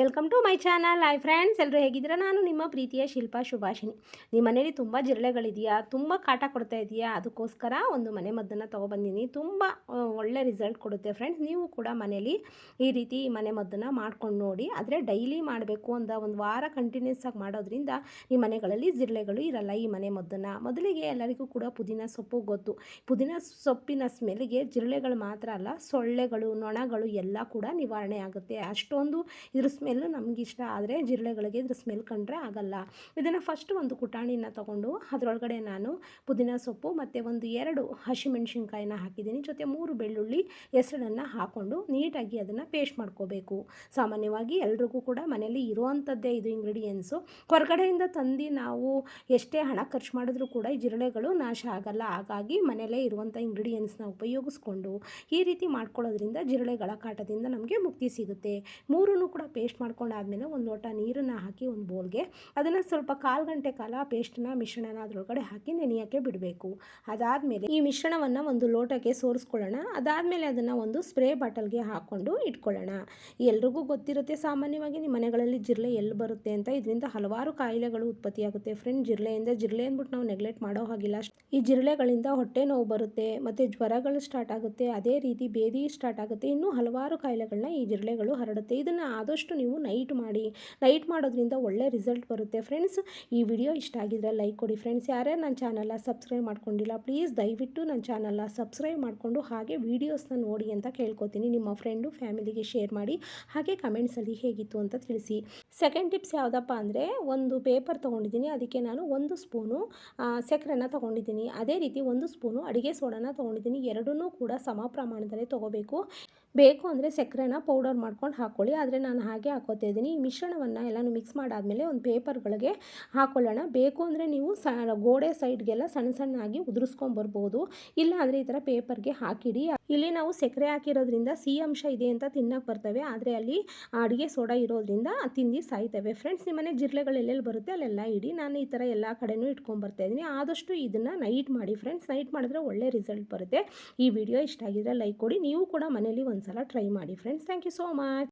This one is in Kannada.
Welcome to my channel hi friends ಎಲ್ಲರೂ ಹೇಗಿದ್ದೀರಾ? ನಾನು ನಿಮ್ಮ ಪ್ರೀತಿಯ ಶಿಲ್ಪಾ ಶುಭಾಷಿನಿ ನಿಮ್ಮ ಮನೇಲಿ ತುಂಬ ಜಿರಳೆಗಳಿದೆಯಾ? ತುಂಬ ಕಾಟ ಕೊಡ್ತಾ ಇದೆಯಾ? ಅದಕ್ಕೋಸ್ಕರ ಒಂದು ಮನೆ ಮದ್ದನ್ನು ತೊಗೊಬಂದಿನಿ. ತುಂಬ ಒಳ್ಳೆ ರಿಸಲ್ಟ್ ಕೊಡುತ್ತೆ ಫ್ರೆಂಡ್ಸ್ ನೀವು ಕೂಡ ಮನೇಲಿ ಈ ರೀತಿ ಮನೆ ಮದ್ದನ್ನು ಮಾಡ್ಕೊಂಡು ನೋಡಿ, ಆದರೆ ಡೈಲಿ ಮಾಡಬೇಕು ಅಂತ ಒಂದು ವಾರ ಕಂಟಿನ್ಯೂಸ್ ಆಗಿ ಮಾಡೋದ್ರಿಂದ ಈ ಮನೆಗಳಲ್ಲಿ ಜಿರಳೆಗಳು ಇರಲ್ಲ. ಈ ಮನೆ ಮದ್ದನ್ನು ಮೊದಲಿಗೆ ಎಲ್ಲರಿಗೂ ಕೂಡ ಪುದೀನ ಸೊಪ್ಪು ಗೊತ್ತು. ಪುದೀನ ಸೊಪ್ಪಿನ ಸ್ಮೆಲ್ಗೆ ಜಿರಳೆಗಳು ಮಾತ್ರ ಅಲ್ಲ, ಸೊಳ್ಳೆಗಳು, ನೊಣಗಳು ಎಲ್ಲ ಕೂಡ ನಿವಾರಣೆ ಆಗುತ್ತೆ. ಅಷ್ಟೊಂದು ಇದ್ರ ಸ್ಮೆಲ್ಲು ಇಷ್ಟ ಆದರೆ ಜಿರಳೆಗಳಿಗೆ ಇದ್ರ ಸ್ಮೆಲ್ ಕಂಡ್ರೆ ಆಗಲ್ಲ. ಇದನ್ನು ಫಸ್ಟ್ ಒಂದು ಕುಟಾಣಿನ ತಗೊಂಡು ಅದರೊಳಗಡೆ ನಾನು ಪುದೀನ ಸೊಪ್ಪು ಮತ್ತು ಒಂದು ಎರಡು ಹಸಿಮೆಣಸಿನ್ಕಾಯಿನ ಹಾಕಿದ್ದೀನಿ. ಜೊತೆ ಮೂರು ಬೆಳ್ಳುಳ್ಳಿ ಹೆಸರನ್ನು ಹಾಕ್ಕೊಂಡು ನೀಟಾಗಿ ಅದನ್ನು ಪೇಸ್ಟ್ ಮಾಡ್ಕೋಬೇಕು. ಸಾಮಾನ್ಯವಾಗಿ ಎಲ್ರಿಗೂ ಕೂಡ ಮನೆಯಲ್ಲಿ ಇರುವಂಥದ್ದೇ ಇದು ಇಂಗ್ರೀಡಿಯೆಂಟ್ಸು ಹೊರಗಡೆಯಿಂದ ತಂದು ನಾವು ಎಷ್ಟೇ ಹಣ ಖರ್ಚು ಮಾಡಿದ್ರೂ ಕೂಡ ಈ ಜಿರಳೆಗಳು ನಾಶ ಆಗಲ್ಲ. ಹಾಗಾಗಿ ಮನೆಯಲ್ಲೇ ಇರುವಂಥ ಇಂಗ್ರೀಡಿಯೆಂಟ್ಸ್ನ ಉಪಯೋಗಿಸ್ಕೊಂಡು ಈ ರೀತಿ ಮಾಡ್ಕೊಳ್ಳೋದ್ರಿಂದ ಜಿರಳೆಗಳ ಕಾಟದಿಂದ ನಮಗೆ ಮುಕ್ತಿ ಸಿಗುತ್ತೆ. ಮೂರನ್ನು ಕೂಡ ಪೇಸ್ಟ್ ಮಾಡ್ಕೊಂಡಾದ್ಮೇಲೆ ಒಂದು ಲೋಟ ನೀರನ್ನ ಹಾಕಿ ಒಂದು ಬೋಲ್ಗೆ. ಅದನ್ನು ಸ್ವಲ್ಪ ಕಾಲು ಗಂಟೆ ಕಾಲ ಪೇಸ್ಟನ್ನ ಮಿಶ್ರಣನ ಅದರೊಳಗಡೆ ಹಾಕಿ ನೆನೆಯೋಕ್ಕೆ ಬಿಡಬೇಕು. ಅದಾದಮೇಲೆ ಈ ಮಿಶ್ರಣವನ್ನು ಒಂದು ಲೋಟಕ್ಕೆ ಸೋರಿಸ್ಕೊಳ್ಳೋಣ. ಅದಾದಮೇಲೆ ಅದನ್ನು ಒಂದು ಸ್ಪ್ರೇ ಬಾಟಲ್ಗೆ ಹಾಕ್ಕೊಂಡು ಇಟ್ಕೊಳ್ಳೋಣ. ಎಲ್ರಿಗೂ ಗೊತ್ತಿರುತ್ತೆ ಸಾಮಾನ್ಯವಾಗಿ ನಿಮ್ಮ ಮನೆಗಳಲ್ಲಿ ಜಿರಳೆ ಎಲ್ಲಿ ಬರುತ್ತೆ ಅಂತ. ಇದರಿಂದ ಹಲವಾರು ಕಾಯಿಲೆಗಳು ಉತ್ಪತ್ತಿಯಾಗುತ್ತೆ ಫ್ರೆಂಡ್ ಜಿರಳೆಯಿಂದ ಜಿರಳೆ ಅಂದ್ಬಿಟ್ಟು ನಾವು ನೆಗ್ಲೆಕ್ಟ್ ಮಾಡೋ ಹಾಗಿಲ್ಲ. ಈ ಜಿರಳೆಗಳಿಂದ ಹೊಟ್ಟೆ ನೋವು ಬರುತ್ತೆ, ಮತ್ತು ಜ್ವರಗಳು ಸ್ಟಾರ್ಟ್ ಆಗುತ್ತೆ. ಅದೇ ರೀತಿ ಬೇದಿ ಸ್ಟಾರ್ಟ್ ಆಗುತ್ತೆ. ಇನ್ನೂ ಹಲವಾರು ಕಾಯಿಲೆಗಳನ್ನ ಈ ಜಿರಳೆಗಳು ಹರಡುತ್ತೆ. ಇದನ್ನು ಆದಷ್ಟು ನೀವು ನೈಟ್ ಮಾಡಿ ನೈಟ್ ಮಾಡೋದ್ರಿಂದ ಒಳ್ಳೆ ರಿಸಲ್ಟ್ ಬರುತ್ತೆ. ಫ್ರೆಂಡ್ಸ್ ಈ ವಿಡಿಯೋ ಇಷ್ಟ ಆಗಿದ್ರೆ ಲೈಕ್ ಕೊಡಿ. ಫ್ರೆಂಡ್ಸ್ ಯಾರೇ ನನ್ನ ಚಾನಲ್ನ ಸಬ್ಸ್ಕ್ರೈಬ್ ಮಾಡ್ಕೊಂಡಿಲ್ಲ ಪ್ಲೀಸ್ ದಯವಿಟ್ಟು ನನ್ನ ಚಾನಲ್ನ ಸಬ್ಸ್ಕ್ರೈಬ್ ಮಾಡಿಕೊಂಡು ಹಾಗೆ ವೀಡಿಯೋಸ್ನ ನೋಡಿ ಅಂತ ಕೇಳ್ಕೊತೀನಿ. ನಿಮ್ಮ ಫ್ರೆಂಡು ಫ್ಯಾಮಿಲಿಗೆ ಶೇರ್ ಮಾಡಿ, ಹಾಗೆ ಕಮೆಂಟ್ಸಲ್ಲಿ ಹೇಗಿತ್ತು ಅಂತ ತಿಳಿಸಿ. ಸೆಕೆಂಡ್ ಟಿಪ್ಸ್ ಯಾವುದಪ್ಪ ಅಂದರೆ, ಒಂದು ಪೇಪರ್ ತೊಗೊಂಡಿದ್ದೀನಿ, ಅದಕ್ಕೆ ನಾನು ಒಂದು ಸ್ಪೂನು ಸಕ್ಕರೆನ ತೊಗೊಂಡಿದ್ದೀನಿ. ಅದೇ ರೀತಿ ಒಂದು ಸ್ಪೂನು ಅಡುಗೆ ಸೋಡಾನ ತೊಗೊಂಡಿದ್ದೀನಿ. ಎರಡನ್ನೂ ಕೂಡ ಸಮ ಪ್ರಮಾಣದಲ್ಲಿ ತೊಗೋಬೇಕು. ಬೇಕು ಅಂದರೆ ಸಕ್ಕರೆನ ಪೌಡರ್ ಮಾಡ್ಕೊಂಡು ಹಾಕ್ಕೊಳ್ಳಿ ಆದರೆ ನಾನು ಹಾಗೆ ಹಾಕೋತಾ ಇದ್ದೀನಿ. ಈ ಮಿಶ್ರಣವನ್ನು ಎಲ್ಲನೂ ಮಿಕ್ಸ್ ಮಾಡಾದಮೇಲೆ ಒಂದು ಪೇಪರ್ಗಳಿಗೆ ಹಾಕ್ಕೊಳ್ಳೋಣ ಬೇಕು ಅಂದರೆ ನೀವು ಸ, ಗೋಡೆ ಸೈಡ್ಗೆಲ್ಲ ಸಣ್ಣ ಸಣ್ಣಾಗಿ ಉದುರಿಸ್ಕೊಂಬರ್ಬೋದು. ಇಲ್ಲ ಅಂದರೆ ಈ ಥರ ಪೇಪರ್ಗೆ ಹಾಕಿಡಿ. ಇಲ್ಲಿ ನಾವು ಸಕ್ಕರೆ ಹಾಕಿರೋದ್ರಿಂದ ಸಿಹಿ ಅಂಶ ಇದೆ ಅಂತ ತಿನ್ನಕ್ಕೆ ಬರ್ತವೆ. ಆದರೆ ಅಲ್ಲಿ ಅಡುಗೆ ಸೋಡಾ ಇರೋದ್ರಿಂದ ತಿಂದು ಸಾಯ್ತವೆ. ಫ್ರೆಂಡ್ಸ್ ನಿಮ್ಮನೆ ಜಿರಳೆಗಳು ಎಲ್ಲೆಲ್ಲಿ ಬರುತ್ತೆ ಅಲ್ಲೆಲ್ಲ ಇಡಿ. ನಾನು ಈ ಥರ ಎಲ್ಲ ಕಡೆನೂ ಇಟ್ಕೊಂಬರ್ತಾ ಇದ್ದೀನಿ. ಆದಷ್ಟು ಇದನ್ನು ನೈಟ್ ಮಾಡಿ. ಫ್ರೆಂಡ್ಸ್ ನೈಟ್ ಮಾಡಿದ್ರೆ ಒಳ್ಳೆ ರಿಸಲ್ಟ್ ಬರುತ್ತೆ. ಈ ವಿಡಿಯೋ ಇಷ್ಟ ಆಗಿದ್ರೆ ಲೈಕ್ ಕೊಡಿ. ನೀವು ಕೂಡ ಮನೇಲಿ ಒಂದ್ಸಲ ಟ್ರೈ ಮಾಡಿ friends thank you so much